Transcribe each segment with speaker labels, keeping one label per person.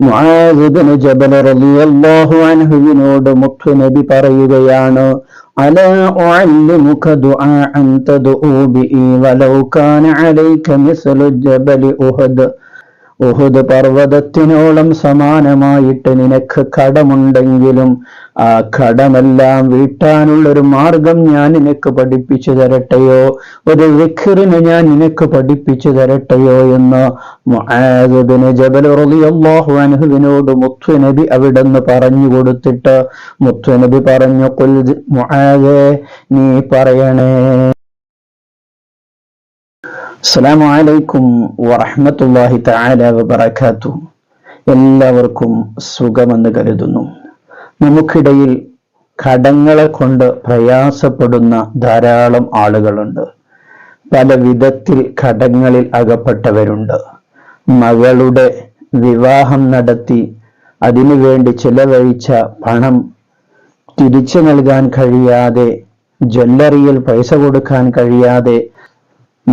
Speaker 1: മുആദിബ്നു ജബൽ റളിയല്ലാഹു അൻഹുവിനോട് മുഖ്യ നബി പറയുകയാണ് അലാ ഉഅല്ലിമുക ദുആഅൻ തദ്ഉ ബിഇ വലൗ കാന അലൈക മിസ്ലു ജബലി ഉഹദ്. ഉഹുദ് പർവതത്തിനോളം സമാനമായിട്ട് നിനക്ക് കടമുണ്ടെങ്കിലും ആ കടമെല്ലാം വീട്ടാനുള്ളൊരു മാർഗം ഞാൻ നിനക്ക് പഠിപ്പിച്ചു തരട്ടെയോ? ഒരു വിഖറിന് ഞാൻ നിനക്ക് പഠിപ്പിച്ചു തരട്ടെയോ എന്ന് മുആദിബ്നു ജബൽ റളിയല്ലാഹു അൻഹുവിനോട് മുത്തു നബി അവിടുന്ന് പറഞ്ഞു കൊടുത്തിട്ട് മുത്തു നബി പറഞ്ഞു "ഖുൽ മുആദേ നീ പറയണേ. അസ്സലാമു അലൈക്കും വറഹ്മത്തുള്ളാഹി തആല വബറകാതുഹു. എല്ലാവർക്കും സുഖമെന്ന് കരുതുന്നു. നമുക്കിടയിൽ കടങ്ങളെ കൊണ്ട് പ്രയാസപ്പെടുന്ന ധാരാളം ആളുകളുണ്ട്. പല വിധത്തിൽ കടങ്ങളിൽ അകപ്പെട്ടവരുണ്ട്. മകളുടെ വിവാഹം നടത്തി അതിനു വേണ്ടി ചിലവഴിച്ച പണം തിരിച്ചു നൽകാൻ കഴിയാതെ ജ്വല്ലറിയിൽ പൈസ കൊടുക്കാൻ കഴിയാതെ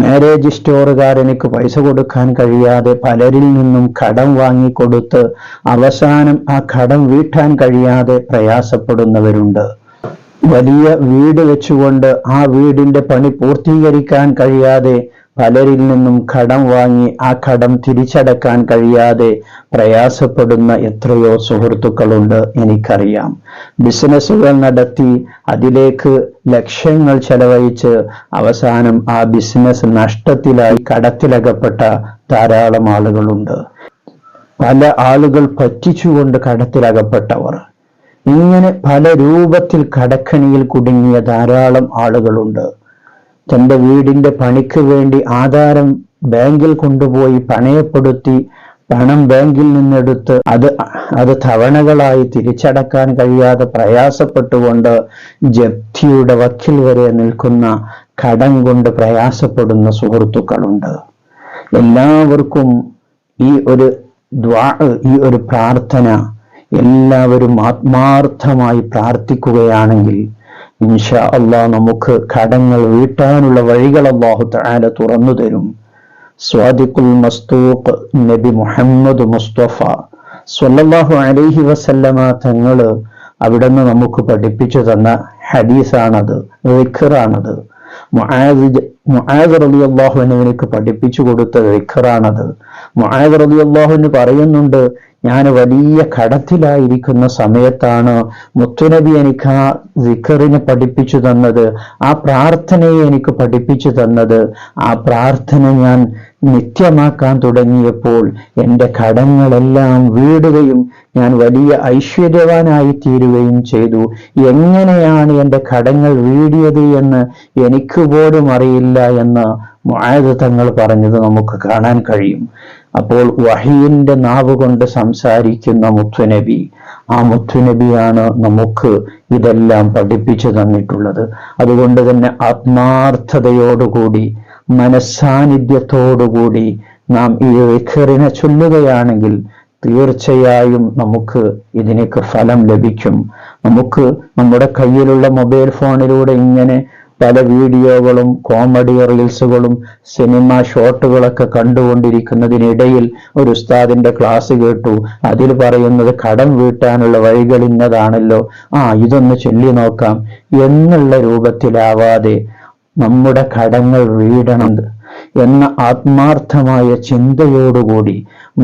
Speaker 1: മാരേജ് സ്റ്റോറുകാരനിക്ക് പൈസ കൊടുക്കാൻ കഴിയാതെ പലരിൽ നിന്നും കടം വാങ്ങിക്കൊടുത്ത് അവസാനം ആ കടം വീട്ടാൻ കഴിയാതെ പ്രയാസപ്പെടുന്നവരുണ്ട്. വലിയ വീട് വെച്ചുകൊണ്ട് ആ വീടിന്റെ പണി പൂർത്തീകരിക്കാൻ കഴിയാതെ പലരിൽ നിന്നും കടം വാങ്ങി ആ കടം തിരിച്ചടക്കാൻ കഴിയാതെ പ്രയാസപ്പെടുന്ന എത്രയോ സുഹൃത്തുക്കളുണ്ട് എനിക്കറിയാം. ബിസിനസ്സുകൾ നടത്തി അതിലേക്ക് ലക്ഷ്യങ്ങൾ ചെലവഴിച്ച് അവസാനം ആ ബിസിനസ് നഷ്ടത്തിലായി കടത്തിലകപ്പെട്ട ധാരാളം ആളുകളുണ്ട്. പല ആളുകൾ പറ്റിച്ചുകൊണ്ട് കടത്തിലകപ്പെട്ടവർ. ഇങ്ങനെ പല രൂപത്തിൽ കടക്കണിയിൽ കുടുങ്ങിയ ധാരാളം ആളുകളുണ്ട്. തന്റെ വീടിന്റെ പണിക്ക് വേണ്ടി ആധാരം ബാങ്കിൽ കൊണ്ടുപോയി പണയപ്പെടുത്തി പണം ബാങ്കിൽ നിന്നെടുത്ത് അത് അത് തവണകളായി തിരിച്ചടക്കാൻ കഴിയാതെ പ്രയാസപ്പെട്ടുകൊണ്ട് ജപ്തിയുടെ വക്കിൽ വരെ നിൽക്കുന്ന കടം കൊണ്ട് പ്രയാസപ്പെടുന്ന സുഹൃത്തുക്കളുണ്ട്. എല്ലാവർക്കും ഈ ഒരു ദ്വാ ഈ ഒരു പ്രാർത്ഥന എല്ലാവരും ആത്മാർത്ഥമായി പ്രാർത്ഥിക്കുകയാണെങ്കിൽ ഇൻഷാ അള്ളാ നമുക്ക് കടങ്ങൾ വീട്ടാനുള്ള വഴികൾ അള്ളാഹു താര തുറന്നു തരും. സ്വാദിഖുൽ മസ്തൂഖ് നബി മുഹമ്മദ് മുസ്തഫ സ്വല്ലല്ലാഹു അലൈഹി വസല്ലമ തങ്ങൾ നിന്ന് നമുക്ക് പഠിപ്പിച്ചു തന്ന ഹദീസാണത് വിഖറാണത് മുആദ് മുആദ് റളിയല്ലാഹു അൻഹുവിനക്ക് പഠിപ്പിച്ചു കൊടുത്ത വിഖറാണത് മുആദ് റളിയല്ലാഹു അള്ളാഹുവിന് പറയുന്നുണ്ട് ഞാൻ വലിയ കടത്തിലായിരിക്കുന്ന സമയത്താണ് മുത്തുനബി എനിക്ക് ആ വിഖറിനെ പഠിപ്പിച്ചു തന്നത് ആ പ്രാർത്ഥനയെ എനിക്ക് പഠിപ്പിച്ചു തന്നത്. ആ പ്രാർത്ഥന ഞാൻ നിത്യമാക്കാൻ തുടങ്ങിയപ്പോൾ എന്റെ കടങ്ങളെല്ലാം വീടുകയും ഞാൻ വലിയ ഐശ്വര്യവാനായി തീരുകയും ചെയ്തു. എങ്ങനെയാണ് എന്റെ കടങ്ങൾ വീടിയത് എന്ന് എനിക്ക് പോലും അറിയില്ല എന്ന് മുആദ് തങ്ങൾ പറഞ്ഞത് നമുക്ക് കാണാൻ കഴിയും. അപ്പോൾ വഹീന്റെ നാവ് കൊണ്ട് സംസാരിക്കുന്ന മുത്തുനബി ആ മുത്തുനബിയാണ് നമുക്ക് ഇതെല്ലാം പഠിപ്പിച്ചു തന്നിട്ടുള്ളത്. അതുകൊണ്ട് തന്നെ ആത്മാർത്ഥതയോടുകൂടി മനസ്സാന്നിധ്യത്തോടുകൂടി നാം ഈ വിഖറിനെ ചൊല്ലുകയാണെങ്കിൽ തീർച്ചയായും നമുക്ക് ഇതിനേക്ക് ഫലം ലഭിക്കും. നമുക്ക് നമ്മുടെ കയ്യിലുള്ള മൊബൈൽ ഫോണിലൂടെ ഇങ്ങനെ പല വീഡിയോകളും കോമഡി റീൽസുകളും സിനിമ ഷോട്ടുകളൊക്കെ കണ്ടുകൊണ്ടിരിക്കുന്നതിനിടയിൽ ഒരു ഉസ്താദിന്റെ ക്ലാസ് കേട്ടു. അതിൽ പറയുന്നത് കടം വീട്ടാനുള്ള വഴികൾ ഇന്നതാണല്ലോ. ആ ഇതൊന്ന് ചൊല്ലി നോക്കാം. എന്നുള്ള രൂപത്തിലാവാതെ നമ്മുടെ കടങ്ങൾ വീടണം എന്ന ആത്മാർത്ഥമായ ചിന്തയോടുകൂടി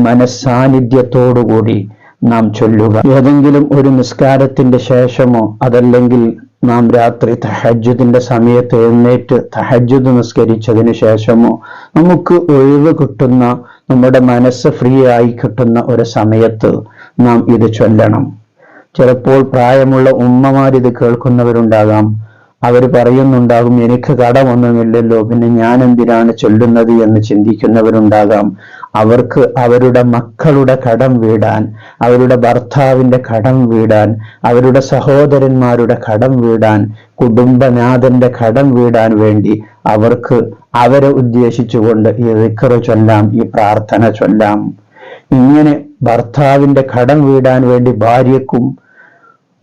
Speaker 1: മനസ്സാന്നിധ്യത്തോടുകൂടി നാം ചൊല്ലുക. ഏതെങ്കിലും ഒരു നിസ്കാരത്തിന്റെ ശേഷമോ അതല്ലെങ്കിൽ നാം രാത്രി തഹജ്ജുദിന്റെ സമയത്ത് എഴുന്നേറ്റ് തഹജ്ജുദ് നിസ്കരിച്ചതിന് ശേഷമോ നമുക്ക് ഒഴിവ് കിട്ടുന്ന നമ്മുടെ മനസ്സ് ഫ്രീ ആയി കിട്ടുന്ന ഒരു സമയത്ത് നാം ഇത് ചൊല്ലണം. ചിലപ്പോൾ പ്രായമുള്ള ഉമ്മമാരിത് കേൾക്കുന്നവരുണ്ടാകാം. അവർ പറയുന്നുണ്ടാകും എനിക്ക് കടമൊന്നുമില്ലല്ലോ. പിന്നെ ഞാൻ എന്തിനാണ് ചൊല്ലുന്നത് എന്ന് ചിന്തിക്കുന്നവരുണ്ടാകാം. അവർക്ക് അവരുടെ മക്കളുടെ കടം വീടാൻ അവരുടെ ഭർത്താവിന്റെ കടം വീടാൻ അവരുടെ സഹോദരന്മാരുടെ കടം വീടാൻ കുടുംബനാഥന്റെ കടം വീടാൻ വേണ്ടി അവർക്ക് അവരെ ഉദ്ദേശിച്ചുകൊണ്ട് ഈ റിക്കറ് ചൊല്ലാം ഈ പ്രാർത്ഥന ചൊല്ലാം. ഇങ്ങനെ ഭർത്താവിന്റെ കടം വീടാൻ വേണ്ടി ഭാര്യക്കും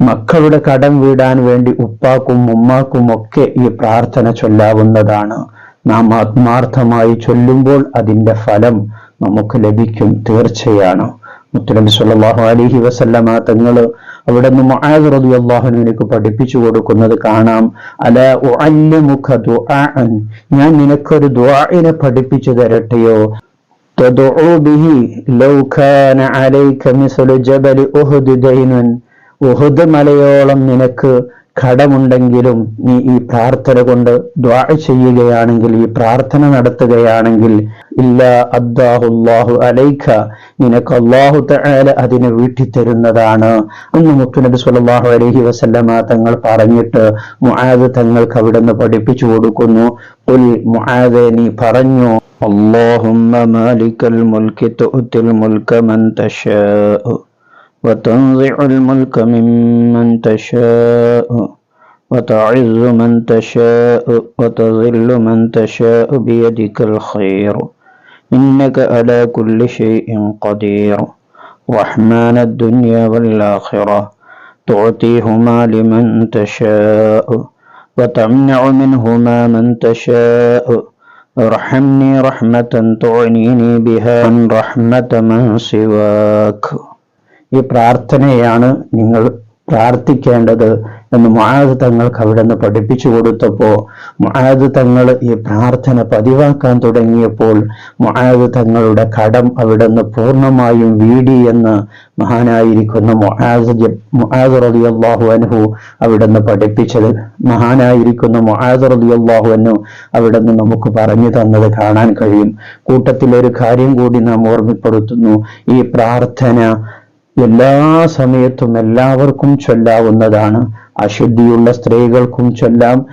Speaker 1: മക്കളുടെ കടം വീടാൻ വേണ്ടി ഉപ്പാക്കും ഉമ്മാക്കും ഒക്കെ ഈ പ്രാർത്ഥന ചൊല്ലാവുന്നതാണ്. നാം ആത്മാർത്ഥമായി ചൊല്ലുമ്പോൾ അതിന്റെ ഫലം നമുക്ക് ലഭിക്കും തീർച്ചയാണ്. മുത്തുനബി സല്ലല്ലാഹു അലൈഹി വസല്ലമ തങ്ങൾ അവിടെ നിന്ന് മുആദ് റളിയല്ലാഹുവിനക്ക് പഠിപ്പിച്ചു കൊടുക്കുന്നത് കാണാം. അല ഉഅല്ലിമുക ദുആഅൻ ഞാൻ നിനക്കൊരു ദുആഇനെ പഠിപ്പിച്ചു തരട്ടെയോ? തദഉ ബിഹി ലൗ കാന അലൈക മിസ്ലു ജബൽ ഉഹുദ് ദൈനൻ. ഉഹുദ് മലയോളം നിനക്ക് കടമുണ്ടെങ്കിലും നീ ഈ പ്രാർത്ഥന കൊണ്ട് ദ്വാ ചെയ്യുകയാണെങ്കിൽ ഈ പ്രാർത്ഥന നടത്തുകയാണെങ്കിൽ ഇല്ല അദ്ദാഹുല്ലാഹു അലൈഖ നിനക്ക് അള്ളാഹു തആല അതിനെ വീട്ടിത്തരുന്നതാണ് അന്ന് മുത്തുനബി സല്ലല്ലാഹു അലൈഹി വസല്ലമ തങ്ങൾ പറഞ്ഞിട്ട് മുഹാദ് തങ്ങൾക്ക് അവിടുന്ന് പഠിപ്പിച്ചു കൊടുക്കുന്നു. ഉൽ മുആദ് നീ പറഞ്ഞു അള്ളാഹു മാലിക്കൽ മുൽക്കി തുഅ്തിൽ മുൽക മൻ وتنزع الملك ممن تشاء وتعز من تشاء وتذل من تشاء بيدك الخير. إنك على كل شيء قدير. رحمن الدنيا والآخرة. تعطيهما لمن تشاء وتمنع منهما من تشاء. ارحمني رحمة تعنيني بها عن رحمة من سواك. ഈ പ്രാർത്ഥനയാണ് നിങ്ങൾ പ്രാർത്ഥിക്കേണ്ടത് എന്ന് മായത് തങ്ങൾക്ക് അവിടെ നിന്ന് പഠിപ്പിച്ചു കൊടുത്തപ്പോൾ മായത് തങ്ങൾ ഈ പ്രാർത്ഥന പതിവാക്കാൻ തുടങ്ങിയപ്പോൾ മായത് തങ്ങളുടെ കടം അവിടെ നിന്ന് പൂർണമായും വീടി എന്ന് മഹാനായിരിക്കുന്ന ജ- മുആദ് റളിയല്ലാഹു അൻഹു അവിടെ നിന്ന് പഠിപ്പിച്ചത്. മഹാനായിരിക്കുന്ന മൊഹാസ് റബി അള്ളാഹു അനു അവിടെ നിന്ന് നമുക്ക് പറഞ്ഞു തന്നത് കാണാൻ കഴിയും. കൂട്ടത്തിൽ ഒരു കാര്യം കൂടി നാം ഓർമ്മപ്പെടുത്തുന്നു. ഈ പ്രാർത്ഥന എല്ലാ സമയത്തും എല്ലാവർക്കും ചൊല്ലാവുന്നതാണ്. അശുദ്ധിയുള്ള സ്ത്രീകൾക്കും ചൊല്ലാം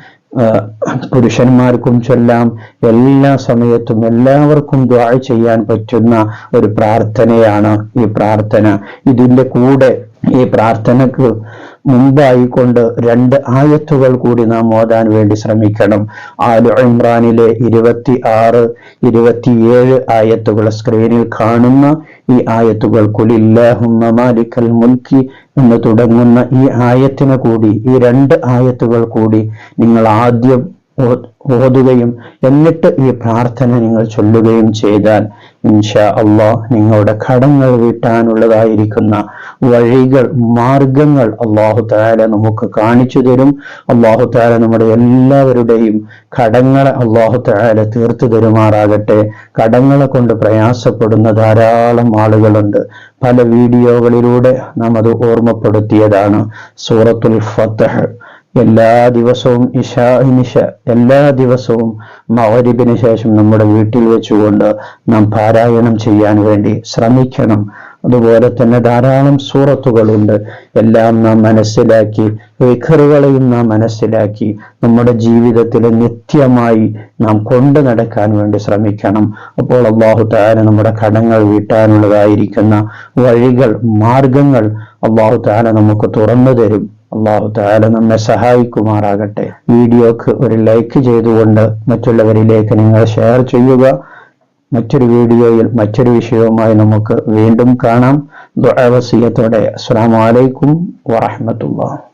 Speaker 1: പുരുഷന്മാർക്കും ചൊല്ലാം. എല്ലാ സമയത്തും എല്ലാവർക്കും ദ്വാ ചെയ്യാൻ പറ്റുന്ന ഒരു പ്രാർത്ഥനയാണ് ഈ പ്രാർത്ഥന. ഇതിന്റെ കൂടെ ഈ പ്രാർത്ഥനക്ക് മുമ്പായിക്കൊണ്ട് രണ്ട് ആയത്തുകൾ കൂടി നാം ഓതാൻ വേണ്ടി ശ്രമിക്കണം. ആലു ഇമ്രാനിലെ ഇരുപത്തി ആറ് ഇരുപത്തിയേഴ് ആയത്തുകൾ സ്ക്രീനിൽ കാണുന്ന ഈ ആയത്തുകൾ കുലില്ലാഹുമ്മ മാലിക്കൽ മുൽക്കി എന്ന് തുടങ്ങുന്ന ഈ ആയത്തിന് കൂടി ഈ രണ്ട് ആയത്തുകൾ കൂടി നിങ്ങൾ ആദ്യം ഓതുകയും എന്നിട്ട് ഈ പ്രാർത്ഥന നിങ്ങൾ ചൊല്ലുകയും ചെയ്താൽ ഇൻഷാ അള്ളാഹ് നിങ്ങളുടെ കടങ്ങൾ വീട്ടാനുള്ളതായിരിക്കുന്ന വഴികൾ മാർഗങ്ങൾ അള്ളാഹു താല നമുക്ക് കാണിച്ചു തരും. അള്ളാഹു താല നമ്മുടെ എല്ലാവരുടെയും കടങ്ങളെ അള്ളാഹു താല തീർത്തു തരുമാറാകട്ടെ. കടങ്ങളെ കൊണ്ട് പ്രയാസപ്പെടുന്ന ധാരാളം ആളുകളുണ്ട്. പല വീഡിയോകളിലൂടെ നാം അത് ഓർമ്മപ്പെടുത്തിയതാണ് സൂറത്തുൽ ഫത്തഹ് എല്ലാ ദിവസവും ഇഷാഇനിഷ എല്ലാ ദിവസവും മവരിബിന് ശേഷം നമ്മുടെ വീട്ടിൽ വെച്ചുകൊണ്ട് നാം പാരായണം ചെയ്യാൻ വേണ്ടി ശ്രമിക്കണം. അതുപോലെ തന്നെ ധാരാളം സൂറത്തുകളുണ്ട്. എല്ലാം നാം മനസ്സിലാക്കി വിഖറുകളെയും നാം മനസ്സിലാക്കി നമ്മുടെ ജീവിതത്തിൽ നിത്യമായി നാം കൊണ്ടു നടക്കാൻ വേണ്ടി ശ്രമിക്കണം. അപ്പോൾ അള്ളാഹു താര നമ്മുടെ കടങ്ങൾ വീട്ടാനുള്ളതായിരിക്കുന്ന വഴികൾ മാർഗങ്ങൾ അള്ളാഹു താര നമുക്ക് തുറന്നു തരും. അള്ളാഹു താല നമ്മെ സഹായിക്കുമാറാകട്ടെ. വീഡിയോക്ക് ഒരു ലൈക്ക് ചെയ്തുകൊണ്ട് മറ്റുള്ളവരിലേക്ക് നിങ്ങൾ ഷെയർ ചെയ്യുക. മറ്റൊരു വീഡിയോയിൽ മറ്റൊരു വിഷയവുമായി നമുക്ക് വീണ്ടും കാണാം. ദുആ വസിയത്തോടെ. അസ്സലാമു അലൈക്കും വറഹ്മത്തുള്ളാഹി.